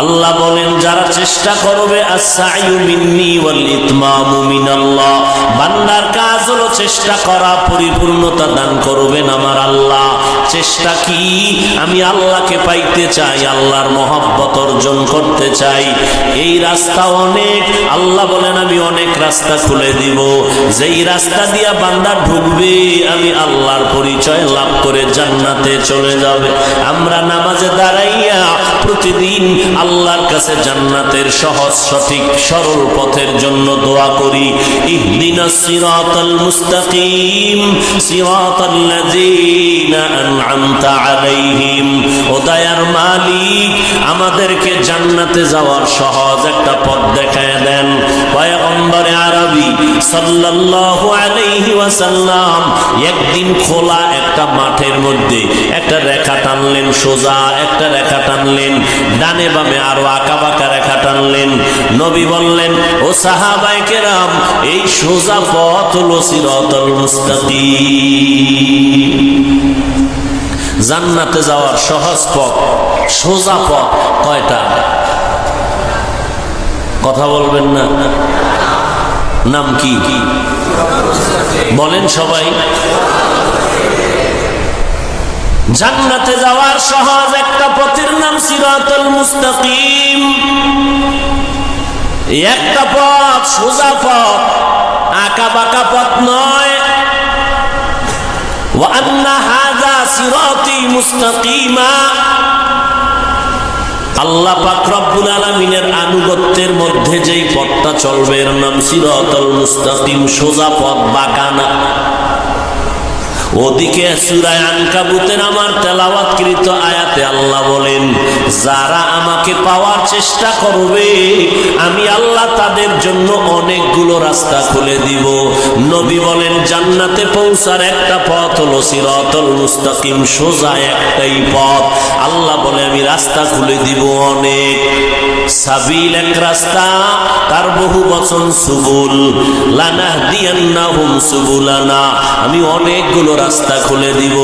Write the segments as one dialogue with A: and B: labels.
A: আল্লাহ বলেন, যারা চেষ্টা করবে বান্দার কাজ হলো চেষ্টা করা, পরিপূর্ণতা দান করবেন আমার আল্লাহ। চেষ্টা কি? আমি আল্লাহকে পাইতে চাই, আল্লাহর মহব্বত অর্জন করতে চাই। এই রাস্তা অনেক, আল্লাহ বলেন, আমি অনেক রাস্তা খুলে দিব। যেই রাস্তা দিয়া বান্দা ঢুকবে, আমি আল্লাহর পরিচয় লাভ করে জান্নাতে চলে যাবে। আমরা নামাজে দাঁড়াইয়া প্রতিদিন আল্লাহর কাছে জান্নাতের সহজ, সঠিক, সরল পথের জন্য দোয়া করি। ইহদিনা সিরাতাল মুস্তাকিম সিরাতাল্লাযীনা আমাদেরকে জান্নাতে যাওয়ার সহজ একটা পথ দেখায় দেন। পয়গম্বরে আরবি, সাল্লাল্লাহু একদিন খোলা একটা মাঠের মধ্যে একটা রেখা টানলেন সোজা, একটা রেখা টানলেন, ডানে বামে আরও আঁকা বাঁকা রেখা টানলেন। নবী বললেন, ও সাহাবাই কেরাম, এই সোজা পথ হলো সিরাতাল মুস্তাকিম। জান্নাতে যাওয়ার সহজ পথ, সোজা পথ কয়টা? কথা বলবেন না? নাম কি? বলেন সবাই। জান্নাতে যাওয়ার সহজ একটা পথের নাম সিরাতুল মুস্তাকিম। একটা পথ সোজা পথ আঁকা বাঁকা পথ নয়। আল্লাহ পাক রব্বুল আনুগত্যের মধ্যে যেই পথটা চলবে, এর নাম সিরাতাল মুস্তাকিম, সোজা পথ বাগানা। ওদিকে সুরায় আনকাবুতের আমার তেলাওয়াতকৃত আয়াতে আল্লাহ বলেন, যারা আমাকে পাওয়ার চেষ্টা করবে, আমি আল্লাহ তাদের জন্য অনেকগুলো রাস্তা খুলে দিব। নবী বলেন, জান্নাতে পৌঁছার একটা পথ হলো সিরাতুল মুস্তাকিম, সোজা একটাই পথ। আল্লাহ বলে, আমি রাস্তা খুলে দিব অনেক। সাবিল এক রাস্তা, তার বহু বচন সুবুল। লানাহদিয়ান্নাহুম সুবুলানা। আমি অনেকগুলো রাস্তা খুলে দিব,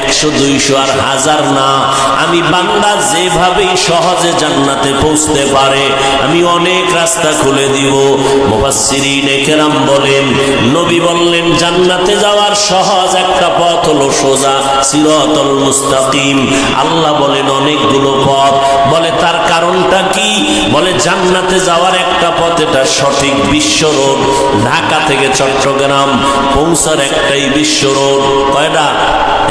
A: একশো, দুইশো আর হাজার না। আমি বান্দা যেভাবেই সহজে জান্নাতে পৌঁছতে পারে, আমি অনেক রাস্তা খুলে দিব। মুবাসসিরিন কেরাম বলেন, নবী বললেন, জান্নাতে যাওয়ার সহজ একটা পথ হলো সোজা সিরাতুল মুস্তাকিম। আল্লাহ বলেন, অনেকগুলো পথ। বলে, তার কারণটা কি? বলে, জান্নাতে যাওয়ার একটা পথ, এটা সঠিক বিশ্ব রোড। ঢাকা থেকে চট্টগ্রাম পৌঁছার একটাই বিশ্ব রোড। কয়টা?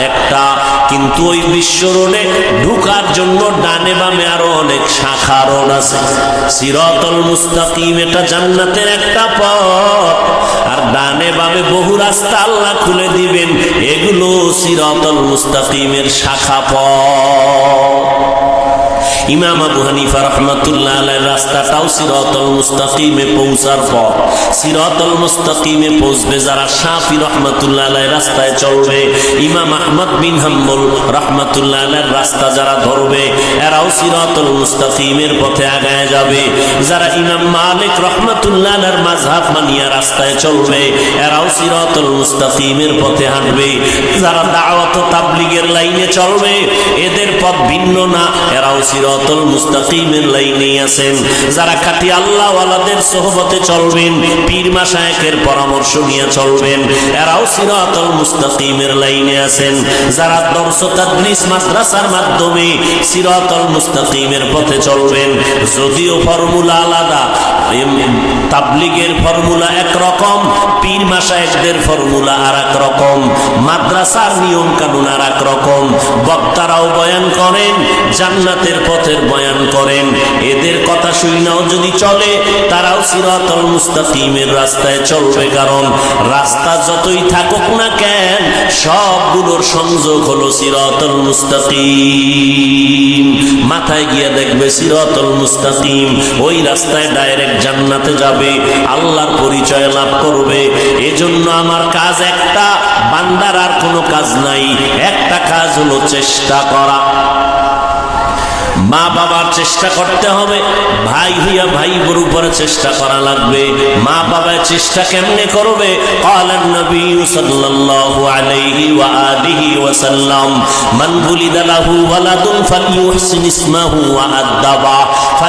A: একটা। কিন্তু ওই বিশ্ব রোডে ঢুকার জন্য ডানে বামে আরও অনেক শাখা রোড আছে। সিরাতুল মুস্তাকিম, এটা জান্নাতের একটা পথ। আর ডানে বামে বহু রাস্তা আল্লাহ খুলে দিবেন, এগুলো সিরাতুল মুস্তাকিমের শাখা পথ। ইমাম আবু হানিফা রহমাতুল্লাহ রাস্তাটাও সিরাতুল মুস্তাকিমে পৌঁছার পর, সিরাতুল মুস্তাকিমে পৌঁছবে যারা শাফি রহমাতুল্লাহ রাস্তায় চলবে, ইমাম আহমদ বিন হাম্বল রহমাতুল্লাহ রাস্তা যারা ধরবে, এরাও সিরাতুল মুস্তাকিমের পথে আগায় যাবে। যারা ইমাম মালিক রহমাতুল্লাহ আলাইহির মাযহাব মানিয়া রাস্তায় চলবে, এরাও সিরাতুল মুস্তাকিমের পথে হাঁটবে। যারা দাওয়াত তাবলীগের লাইনে চলবে, এদের পথ ভিন্ন না, এরাও মুস্তাকিমের আছেন। যারা সোহবতে চলবেন, পীর পরামর্শ নিয়ে চলবেন, এরাও সিরাতুল মুস্তাকিমের লাইনে আছেন। যারা দর্শ তাদরিস মাদ্রাসার মাধ্যমে সিরাতুল মুস্তাকিমের পথে চলবেন, যদিও ফর্মুলা আলাদা তাবলিগের ফর্মুলা একরকম, পীর মাশায়েখদের ফর্মুলা আর এক রকম মাদ্রাসার নিয়ম কানুন আর এক রকম বক্তারাও বয়ান করেন, জান্নাতের পথের বয়ান করেন। এদের কথা শুনাও যদি চলে, তারাও সিরাতুল মুস্তাকিমের রাস্তায় চলবে, কারণ রাস্তা যতই থাকুক না কেন, সবগুলোর সংযোগ হলো সিরাতুল মুস্তাকিম। মাথায় গিয়ে দেখবে সিরাতুল মুস্তাকিম, ওই রাস্তায় ডাইরেক্ট জান্নাতে যাবে, আল্লাহর পরিচয় লাভ করবে। এজন্য আমার কাজ একটা, বান্দার আর কোনো কাজ নাই। একটা কাজ হলো চেষ্টা করা। মা বাবার চেষ্টা করতে হবে ভাই হইয়া ভাই বোর উপরে চেষ্টা করা লাগবে মা বাবা চেষ্টা কেমনে করবে قال النبي صلى الله عليه وآله وسلم من ولد له ولد فليحسن اسمه وأدبه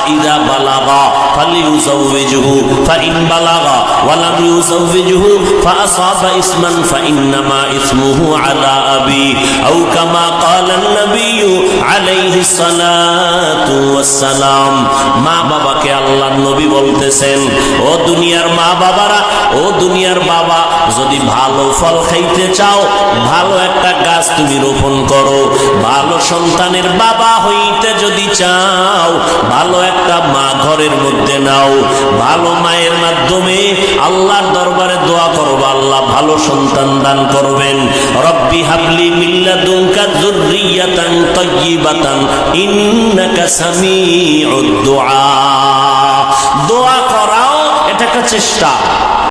A: ইদা বালাগা ফালিউযাওবিজহু ফাইন বালাগা ওয়া লাম ইউযাওবিজহু ফাআসাবা ইসমান ফাইন্নামা ইসমুহু আলা আবি আও কামা ক্বালা আন-নাবিয়্যু আলাইহিস সালাতু ওয়াসসালাম। মা বাবাকে আল্লাহর নবী বলতেছেন, ও দুনিয়ার মা বাবারা, ও দুনিয়ার বাবা, যদি ভালো ফল খাইতে চাও, ভালো একটা গাছ তুমি রোপণ করো। ভালো সন্তানের বাবা হইতে যদি চাও, ভালো একটা মা ঘরের মধ্যে নাও। ভালো মায়ের মাধ্যমে আল্লাহর দরবারে দোয়া করব আল্লাহ ভালো সন্তান দান করবেন। রব্বি হাবলি মিল্লা দুঙ্কা জুররিয়াতান তাইয়িবাতান ইন্নাকা সামিউদ দুআ দোয়া করাও এটা একটা চেষ্টা।